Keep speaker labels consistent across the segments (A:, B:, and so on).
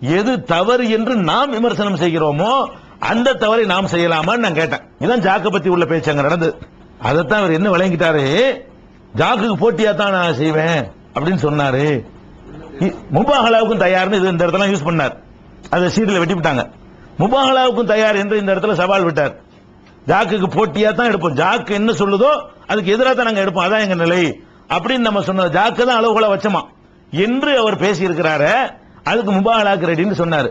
A: எது தவறு என்று நாம் விமர்சனம் செய்கிறோமோ அந்த தவறை நாம் செய்யலாமான்னு நான் கேட்டேன். இதான் ஜாக்க பத்தி உள்ள பேச்சு அங்க நடந்து. அதைத்தான் அவர் என்ன விளங்கிட்டாரு? ஜாக்குக்கு போட்டியா தான் நான் செய்வேன் அப்படின்னு சொன்னாரு. இ- முபாஹலாவுக்கும் தயார்னு இது இந்த இடத்துல யூஸ் பண்ணார். அதை சீட்டில் வெட்டி விட்டாங்க. முபாஹலாவுக்கும் தயார் என்று இந்த இடத்துல சவால் விட்டார். ஜாக்குக்கு போட்டியா தான் எடுப்போம். ஜாக்கு என்ன சொல்லுதோ அதுக்கு எதிராக தான் நாங்க எடுப்போம். அதான் எங்க நிலை. அப்படின்னு நம்ம சொன்னோம் ஜாக்கு தான் அளவுகளை வச்சோமா. என்று அவர் பேசியிருக்கிறாரு அதுக்கு முபாஹலாக்கு ரெடின்னு சொன்னாரு.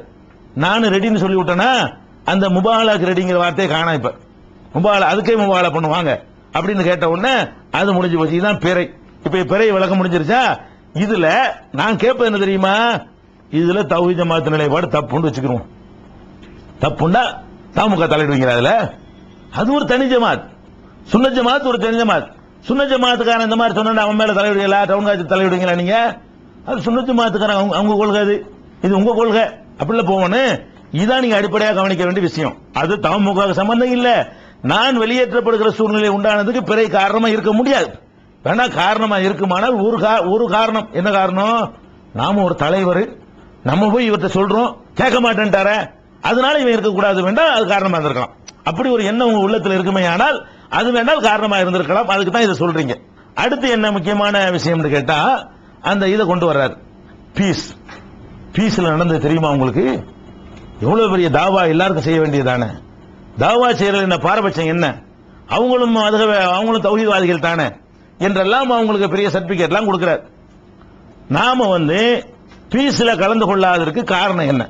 A: நானும் ரெடின்னு சொல்லி விட்டேன்னா அந்த முபாஹலாக்கு ரெடிங்கிற வார்த்தையை காணா இப்ப. முபாலா அதுக்கே முபாலா பண்ணுவாங்க அப்படின்னு கேட்ட உடனே அது முடிஞ்சு போச்சு. இதுதான் பிறை. இப்ப பிறை விளக்கம் முடிஞ்சிருச்சா? இதுல நான் கேட்பது என்ன தெரியுமா? இதுல தௌஹி ஜமாத்து நிலைப்பாடு தப்புன்னு வச்சுக்கிறோம் தப்புண்டா தாமுக தலையிடுவீங்க அதுல? அது ஒரு தனி ஜமாத். சுன்ன ஜமாத் ஒரு தனி ஜமாத். சுன்ன ஜமாத்துக்காரன் இந்த மாதிரி சொன்னா அவன் மேல தலையிடுவீங்களா? டவுன் காட்சி தலையிடுவீங்களா நீங்க? அது சுண்ணத்து ஜமாத்துக்காரன் அவங்க அவங்க கொள்கை அது. இது உங்க கொள்கை. அப்படிலாம் போவோன்னு இதான் நீங்க அடிப்படையாக கவனிக்க வேண்டிய விஷயம். அது தமுக சம்பந்தம் இல்ல. நான் வெளியேற்றப்படுகிற சூழ்நிலை உண்டானதுக்கு பிறை காரணமா இருக்க முடியாது. வேணா காரணமா இருக்குமானால் ஒரு ஒரு காரணம். என்ன காரணம்? நாம ஒரு தலைவர். நம்ம போய் இவர்கிட்ட சொல்றோம். கேட்க மாட்டேன்ட்டார. அதனால இவன் இருக்கக்கூடாது வேண்டாம் அது காரணமா இருந்திருக்கலாம். அப்படி ஒரு எண்ணம் உங்க உள்ளத்தில் இருக்குமே ஆனால் அது வேண்டால் காரணமா இருந்திருக்கலாம். அதுக்கு தான் இதை சொல்றீங்க. அடுத்து என்ன முக்கியமான விஷயம்னு கேட்டா அந்த இதை கொண்டு வர்றார். பீஸ் பீஸ்ல நடந்தது தெரியுமா உங்களுக்கு? எவ்வளவு பெரிய தாவா எல்லாருக்கும் செய்ய வேண்டியதானே? தாவா செய்யறது என்ன? பாரபட்சம் என்ன? அவங்களும் அதுக அவங்களும் தௌஹீத்வாதிகள் தானே? என்றெல்லாம் அவங்களுக்கு பெரிய சர்டிபிகேட்லாம் கொடுக்கிறார். நாம வந்து பீஸ்ல கலந்து கொள்ளாததற்கு காரணம் என்ன?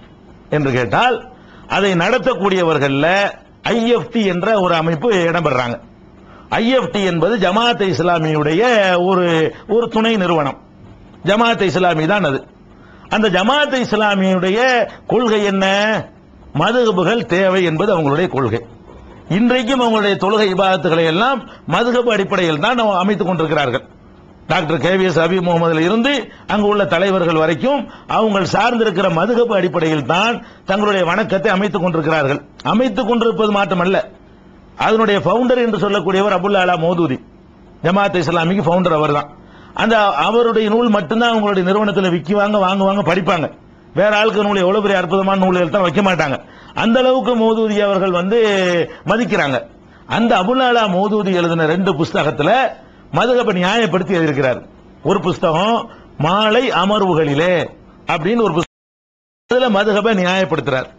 A: என்று கேட்டால் அதை நடத்தக்கூடியவர்கள்ல ஐஎஃப்டி என்ற ஒரு அமைப்பு இடம்பெறாங்க. ஐஎஃப்டி என்பது ஜமாத் இஸ்லாமியுடைய ஒரு ஒரு துணை நிறுவனம். ஜமாத் இஸ்லாமி தான் அது. அந்த ஜமாத் இஸ்லாமியுடைய கொள்கை என்ன? மதுகபுகள் தேவை என்பது அவங்களுடைய கொள்கை. இன்றைக்கும் அவங்களுடைய தொழுகை விவாதத்துகளை எல்லாம் மதுகபு அடிப்படையில் தான் அமைத்துக் கொண்டிருக்கிறார்கள். Doctor K V S Abi முகமதுல இருந்து அங்கு உள்ள தலைவர்கள் வரைக்கும் அவங்க சார்ந்திருக்கிற மதுகப்பு அடிப்படையில் தான் தங்களுடைய வணக்கத்தை அமைத்துக் கொண்டிருக்கிறார்கள். அமைத்துக் கொண்டிருப்பது மாற்றமல்ல அதனுடைய ஃபவுண்டர் என்று சொல்லக்கூடியவர் அபுல்லா அலா மோதூதி. ஜமாத் இஸ்லாமிக்கு ஃபவுண்டர் அவர்தான். அந்த அவருடைய நூல் மட்டும்தான் அவங்களுடைய நிறுவனத்தில் விற்குவாங்க வாங்குவாங்க படிப்பாங்க. வேற ஆளுக்கு நூல் எவ்வளவு பெரிய அற்புதமான நூல்கள் தான் வைக்க மாட்டாங்க. அந்த அளவுக்கு மோதூதி அவர்கள் வந்து மதிக்கிறாங்க. அந்த அபுல்லாலா மோதூதி எழுதின ரெண்டு புஸ்தகத்துல மதுகப்ப நியாயப்படுத்தி எழுதியிருக்கிறார். ஒரு புஸ்தகம் மாலை அமர்வுகளிலே அப்படின்னு ஒரு புஸ்தகம். அதுல மதுகப நியாயப்படுத்துறார்.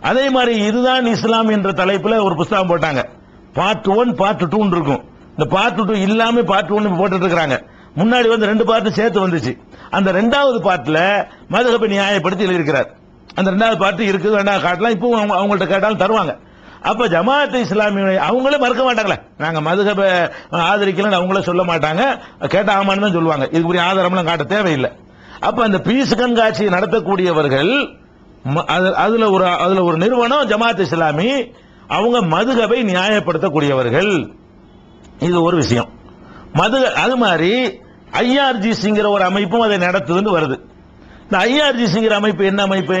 A: அதே மாதிரி இதுதான் இஸ்லாம் என்ற தலைப்புல ஒரு புஸ்தகம் போட்டாங்க. பார்ட் ஒன் பார்ட் டூன்னு இருக்கும். இந்த பார்ட் டூ இல்லாம பார்ட் ஒன் போட்டுட்டு இருக்கிறாங்க. முன்னாடி வந்து ரெண்டு பாட்டு சேர்த்து வந்துச்சு. அந்த ரெண்டாவது பாட்டில் மதுகபை நியாயப்படுத்தி எழுதியிருக்கிறார் அந்த ரெண்டாவது பாட்டு இருக்குது வேண்டாம் காட்டலாம் இப்போ அவங்க அவங்கள்ட்ட கேட்டாலும் தருவாங்க. அப்ப ஜமாத் இஸ்லாமிய அவங்களே மறுக்க மாட்டாங்களே. நாங்க மதுகப ஆதரிக்கலன்னு அவங்களே சொல்ல மாட்டாங்க. கேட்ட ஆமான்னு தான் சொல்லுவாங்க. இதுக்குரிய ஆதாரம்லாம் காட்ட தேவையில்லை. அப்ப அந்த பீஸ் கண்காட்சியை நடத்தக்கூடியவர்கள் ம- அதுல ஒரு அதுல ஒரு நிறுவனம் ஜமாத் இஸ்லாமி அவங்க மதுகபை நியாயப்படுத்தக்கூடியவர்கள். இது ஒரு விஷயம். மது அது மாதிரி ஐஆர்ஜிசிங்கிற ஒரு அமைப்பும் அதை நடத்துதுன்னு வருது. இந்த ஐஆர்ஜிசிங்கிற அமைப்பு என்ன அமைப்பு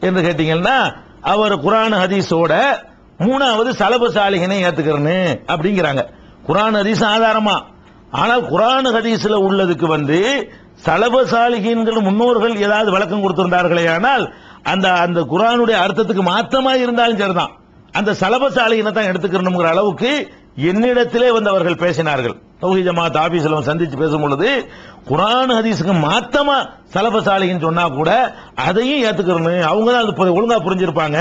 A: என்று கேட்டீங்கன்னா அவர் குரான் ஹதீஸோட மூணாவது சலப சாலிகனை ஏத்துக்கிறேன்னு அப்படிங்கிறாங்க. குரான் ஹதீஸ் ஆதாரமா? ஆனால் குரான் ஹதீஸ்ல உள்ளதுக்கு வந்து சலப முன்னோர்கள் ஏதாவது விளக்கம் கொடுத்திருந்தார்களே ஆனால் அந்த அந்த குரானுடைய அர்த்தத்துக்கு மாற்றமா இருந்தாலும் சரிதான். அந்த சலபசாலிகனை தான் எடுத்துக்கணுங்கிற அளவுக்கு என்னிடத்திலே வந்து அவர்கள் பேசினார்கள். தௌஹி ஜமாத் ஆபீஸ்ல சந்திச்சு பேசும் பொழுது குரான் ஹதீஸுக்கு மாத்தமா சலபசாலின்னு சொன்னா கூட அதையும் ஏத்துக்கிறணும் அவங்க தான் அது ஒழுங்கா புரிஞ்சிருப்பாங்க.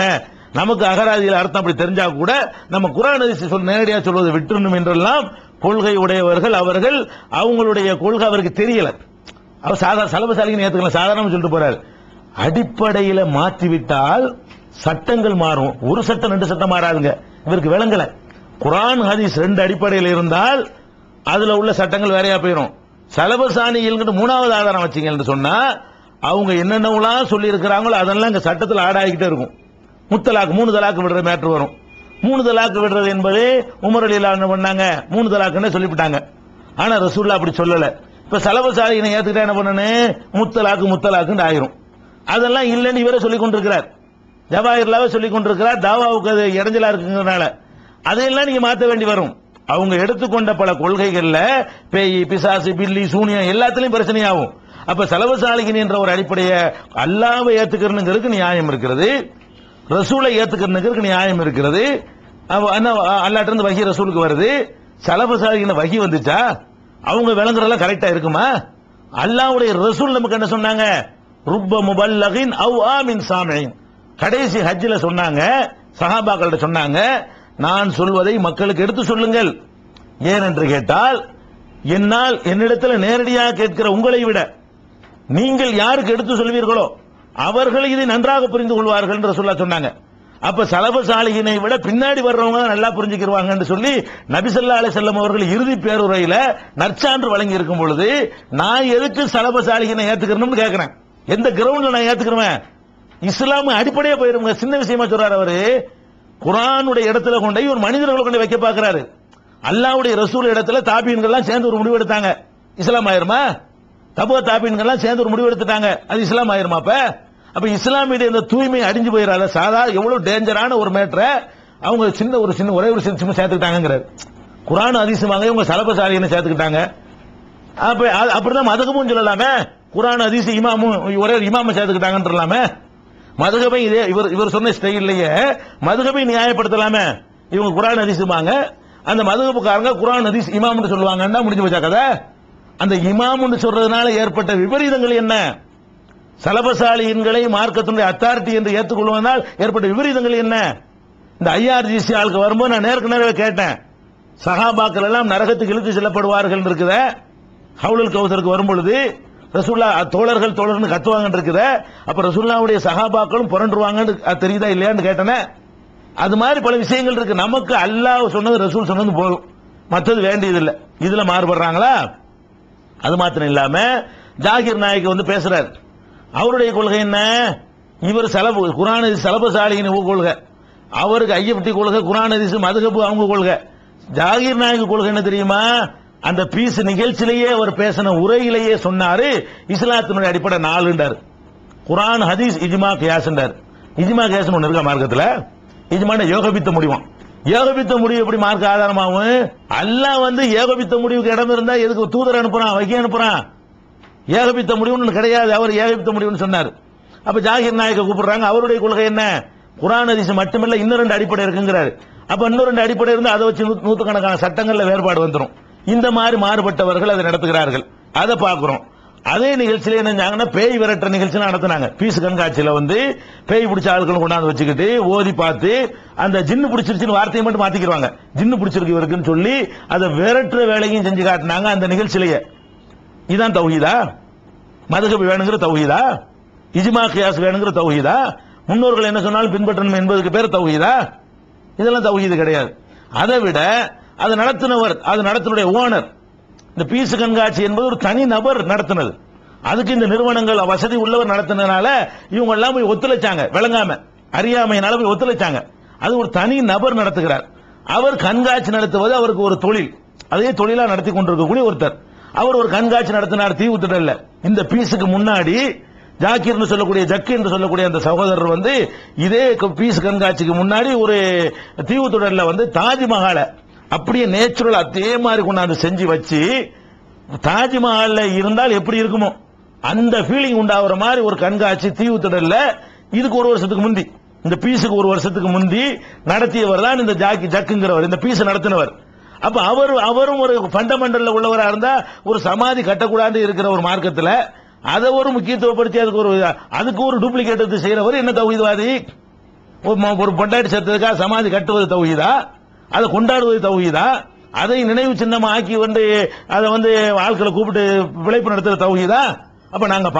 A: நமக்கு அகராதியில் அர்த்தம் அப்படி தெரிஞ்சா கூட நம்ம குரான் ஹதீஸ் சொல் நேரடியா சொல்வதை விட்டுணும் என்றெல்லாம் கொள்கை உடையவர்கள் அவர்கள் அவங்களுடைய கொள்கை அவருக்கு தெரியல. அவர் சாதாரண சலபசாலின்னு ஏத்துக்கலாம் சாதாரணம் சொல்லிட்டு போறாரு. அடிப்படையில மாற்றிவிட்டால் சட்டங்கள் மாறும். ஒரு சட்டம் ரெண்டு சட்டம் மாறாதுங்க. இவருக்கு விளங்கல. குரான் ஹதீஸ் ரெண்டு அடிப்படையில் இருந்தால் அதுல உள்ள சட்டங்கள் வேறையா போயிடும் சலபசானியில் மூணாவது ஆதாரம் வச்சீங்கன்னு சொன்னா அவங்க என்னென்னலாம் சொல்லி இருக்கிறாங்களோ அதெல்லாம் இங்க சட்டத்தில் ஆடாகிட்டே இருக்கும். முத்தலாக்கு மூணு தலாக்கு விடுற மேட்ரு வரும். மூணு தலாக்கு விடுறது என்பது உமர் அலிலா என்ன பண்ணாங்க? மூணு தலாக்குன்னு சொல்லிவிட்டாங்க. ஆனா ரசூல்லா அப்படி சொல்லல. இப்ப சலபசாலினை ஏத்துக்கிட்டா என்ன பண்ணனு? முத்தலாக்கு முத்தலாக்குன்னு ஆயிரும். அதெல்லாம் இல்லைன்னு இவரே சொல்லிக் கொண்டிருக்கிறார். ஜவாஹிர்லாவே சொல்லிக் கொண்டிருக்கிறார். தாவாவுக்கு அது இடைஞ்சலா இருக்குங்கிறனால அதையெல்லாம் நீங்க மாத்த வேண்டி வரும். அவங்க எடுத்துக்கொண்ட பல கொள்கைகள்ல பேய் பிசாசு பில்லி சூனியம் எல்லாத்துலயும் பிரச்சனையாகும். அப்ப செலவசாலிகின் என்ற ஒரு அடிப்படையை அல்லாவை ஏத்துக்கிறனுங்கிறதுக்கு நியாயம் இருக்கிறது. ரசூலை ஏத்துக்கிறனுங்கிறதுக்கு நியாயம் இருக்கிறது. அல்லாட்ட இருந்து வகி ரசூலுக்கு வருது. செலவசாலிகின வகி வந்துச்சா? அவங்க விளங்குறதெல்லாம் கரெக்டா இருக்குமா? அல்லாவுடைய ரசூல் நமக்கு என்ன சொன்னாங்க? ருப்ப முபல்லகின் அவ் ஆமின் சாமியின் கடைசி ஹஜ்ஜில் சொன்னாங்க. சஹாபாக்கள்கிட்ட சொன்னாங்க. நான் சொல்வதை மக்களுக்கு எடுத்து சொல்லுங்கள். ஏன் என்று கேட்டால் என்னால் என்னிடத்தில் நேரடியாக கேட்கிற உங்களை விட நீங்கள் யாருக்கு எடுத்து சொல்வீர்களோ அவர்கள் இதை நன்றாக புரிந்து கொள்வார்கள் என்று சொல்ல சொன்னாங்க. அப்ப சலபசாலியினை விட பின்னாடி வர்றவங்க நல்லா நல்லா புரிஞ்சுக்கிருவாங்கன்னு சொல்லி நபிசல்லா அலி செல்லம் அவர்கள் இறுதி பேருரையில நற்சான்று வழங்கி இருக்கும் பொழுது நான் எதுக்கு சலபசாலிகினை ஏத்துக்கணும்னு கேட்கிறேன் எந்த கிரவுண்ட்ல நான் ஏத்துக்கிறேன் இஸ்லாம் அடிப்படையா போயிருங்க. சின்ன விஷயமா சொல்றாரு அவரு. குரானுடைய இடத்துல கொண்டு ஒரு மனிதர்களை கொண்டு வைக்க பார்க்கிறாரு. அல்லாவுடைய ரசூல் இடத்துல தாபீன்கள்லாம் சேர்ந்து ஒரு முடிவு எடுத்தாங்க. இஸ்லாம் ஆயிருமா? தபோ தாபீன்கள்லாம் சேர்ந்து ஒரு முடிவு எடுத்துட்டாங்க. அது இஸ்லாம் ஆயிருமா அப்ப? அப்ப இஸ்லாமிய இந்த தூய்மை அடிஞ்சு போயிடாத சாதா எவ்வளவு டேஞ்சரான ஒரு மேட்டரை அவங்க சின்ன ஒரு சின்ன ஒரே ஒரு சின்ன சும்மா சேர்த்துக்கிட்டாங்கிறாரு குரான் அதிசயமாக இவங்க சலபசாலியனை சேர்த்துக்கிட்டாங்க. அப்ப அது- அப்படிதான் மதகமும் சொல்லலாமே. குரான் அதிச இமாமும் ஒரே ஒரு இமாம சேர்த்துக்கிட்டாங்கன்றலாமே. மதுகபை இதே இவர் இவர் சொன்ன ஸ்டைல்லையே மதுகபை நியாயப்படுத்தலாமே. இவங்க குரான் அதிசுமாங்க அந்த மதுகபுக்காரங்க குரான் அதிஸ் இமாம்னு சொல்லுவாங்கன்னா முடிஞ்சு போச்சா கதை? அந்த இமாம்னு சொல்றதுனால ஏற்பட்ட விபரீதங்கள் என்ன? சலபசாலியன்களை மார்க்கத்தினுடைய அத்தாரிட்டி என்று ஏற்றுக்கொள்வதனால் ஏற்பட்ட விபரீதங்கள் என்ன? இந்த ஐஆர்ஜிசி ஆளுக்கு வரும்போது நான் நேருக்கு நேரவே கேட்டேன். சகாபாக்கள் எல்லாம் நரகத்துக்கு இழுத்து செல்லப்படுவார்கள் இருக்குதே. ஹவுலுல் கௌசருக்கு வரும்பொழுது ரசூல்லா தோழர்கள் தோழர்னு கத்துவாங்கன்னு இருக்குத அப்ப ரசூல்லாவுடைய சகாபாக்களும் புரண்டுருவாங்கன்னு அது தெரியுதா இல்லையான்னு கேட்டேனே. அது மாதிரி பல விஷயங்கள் இருக்கு. நமக்கு அல்லாஹ் சொன்னது ரசூல் சொன்னது போதும். மற்றது வேண்டியதில்லை. இதுல மாறுபடுறாங்களா? அது மாத்திரம் இல்லாம ஜாகிர் நாயக் வந்து பேசுறாரு. அவருடைய கொள்கை என்ன? இவர் செலவு குரான் செலபசாலியின் கொள்கை. அவருக்கு ஐயப்பட்டி கொள்கை குரான் ஹதீஸ் மதுகப்பு அவங்க கொள்கை. ஜாகிர் நாயக் கொள்கை என்ன தெரியுமா? அந்த பீஸ் நிகழ்ச்சியிலேயே அவர் பேசின உரையிலேயே சொன்னாரு இஸ்லாத்தினுடைய அடிப்படை நாலுண்டார் குரான் ஹதீஸ் இஜ்மா கியாஸ்ண்டார் இஜ்மா கியாஸ் ஒன்று இருக்கா மார்க்கத்தில்? இஜ்மான யோகபித்த முடிவான் ஏகபித்த முடிவு எப்படி மார்க்க ஆதாரமாகும்? அல்லாஹ் வந்து ஏகபித்த முடிவுக்கு இடம் இருந்தா எதுக்கு தூதர் அனுப்புறான் வைக்க அனுப்புறான்? ஏகபித்த முடிவுன்னு கிடையாது அவர் ஏகபித்த முடிவுன்னு சொன்னார். அப்ப ஜாகிர் நாயக்க கூப்பிடுறாங்க அவருடைய கொள்கை என்ன? குரான் ஹதீஸ் மட்டுமில்ல இன்னும் ரெண்டு அடிப்படை இருக்குங்கிறாரு. அப்ப இன்னும் ரெண்டு அடிப்படை இருந்தால் அதை வச்சு நூற்றுக்கணக்கான சட்டங்களில் வேறுபாடு வந்துடும் இந்த மாதிரி மாறுபட்டவர்கள் அதை நடத்துகிறார்கள். அதை பார்க்கிறோம். அதே நிகழ்ச்சியில என்ன பேய் விரட்டுற நிகழ்ச்சி நடத்துனாங்க. பீஸ் கண்காட்சியில வந்து பேய் பிடிச்ச ஆட்கள் கொண்டாந்து வச்சுக்கிட்டு ஓதி பார்த்து அந்த ஜின்னு பிடிச்சிருச்சுன்னு வார்த்தையை மட்டும் மாத்திக்கிடுவாங்க ஜின்னு பிடிச்சிருக்கு இவருக்குன்னு சொல்லி அதை விரட்டுற வேலையும் செஞ்சு காட்டினாங்க அந்த நிகழ்ச்சியிலேயே. இதான் தௌஹீதா? மதுகபு வேணுங்கிற தௌஹீதா? இஜிமா கியாஸ் வேணுங்கிற தௌஹீதா? முன்னோர்கள் என்ன சொன்னாலும் பின்பற்றணும் என்பதுக்கு பேர் தௌஹீதா? இதெல்லாம் தௌஹீது கிடையாது. அதை விட அது நடத்தினவர் அது நடத்தினுடைய ஓனர் இந்த பீசு கண்காட்சி என்பது ஒரு தனி நபர் நடத்தினது. அதுக்கு இந்த நிறுவனங்கள் வசதி உள்ளவர் நடத்தினால இவங்க எல்லாம் போய் ஒத்துழைச்சாங்க விளங்காம. அறியாமையினால போய் ஒத்துழைச்சாங்க. அது ஒரு தனி நபர் நடத்துகிறார். அவர் கண்காட்சி நடத்துவது அவருக்கு ஒரு தொழில். அதே தொழிலா நடத்தி கொண்டிருக்கக்கூடிய ஒருத்தர். அவர் ஒரு கண்காட்சி நடத்தினார் தீவுத்திடல்ல இந்த பீஸுக்கு முன்னாடி ஜாக்கிர்னு சொல்லக்கூடிய ஜக்கு என்று சொல்லக்கூடிய அந்த சகோதரர் வந்து இதே பீஸ் கண்காட்சிக்கு முன்னாடி ஒரு தீவுத்திடல்ல வந்து தாஜ்மஹாலை அப்படியே நேச்சுரல் அதே மாதிரி கொண்டாந்து செஞ்சு வச்சு தாஜ்மஹால்ல இருந்தால் எப்படி இருக்குமோ? அந்த ஃபீலிங் உண்டாகிற மாதிரி ஒரு கண்காட்சி தீவுத்திடல்ல இதுக்கு ஒரு வருஷத்துக்கு முந்தி. இந்த பீஸுக்கு ஒரு வருஷத்துக்கு முந்தி நடத்தியவர் தான் இந்த ஜாக்கி ஜக்குங்கிறவர் இந்த பீஸ் நடத்தினவர். அப்ப அவர் அவரும் ஒரு ஃபண்டமெண்டல்ல உள்ளவராக இருந்தா ஒரு சமாதி கட்டக்கூடாது இருக்கிற ஒரு மார்க்கத்தில் அதை ஒரு முக்கியத்துவப்படுத்தி அதுக்கு ஒரு அதுக்கு ஒரு டூப்ளிகேட் எடுத்து செய்யறவர் என்ன தௌஹீத்வாதி ஒரு ஒரு பொண்டாட்டி செத்ததுக்காக சமாதி கட்டுவது தௌஹீதா? அதை கொண்டாடுவது தௌஹீதா? அதை நினைவு சின்னமா ஆக்கி வந்து அதை வந்து ஆட்களை கூப்பிட்டு விளைப்பு நடத்துற தௌஹீதா? அப்ப நாங்க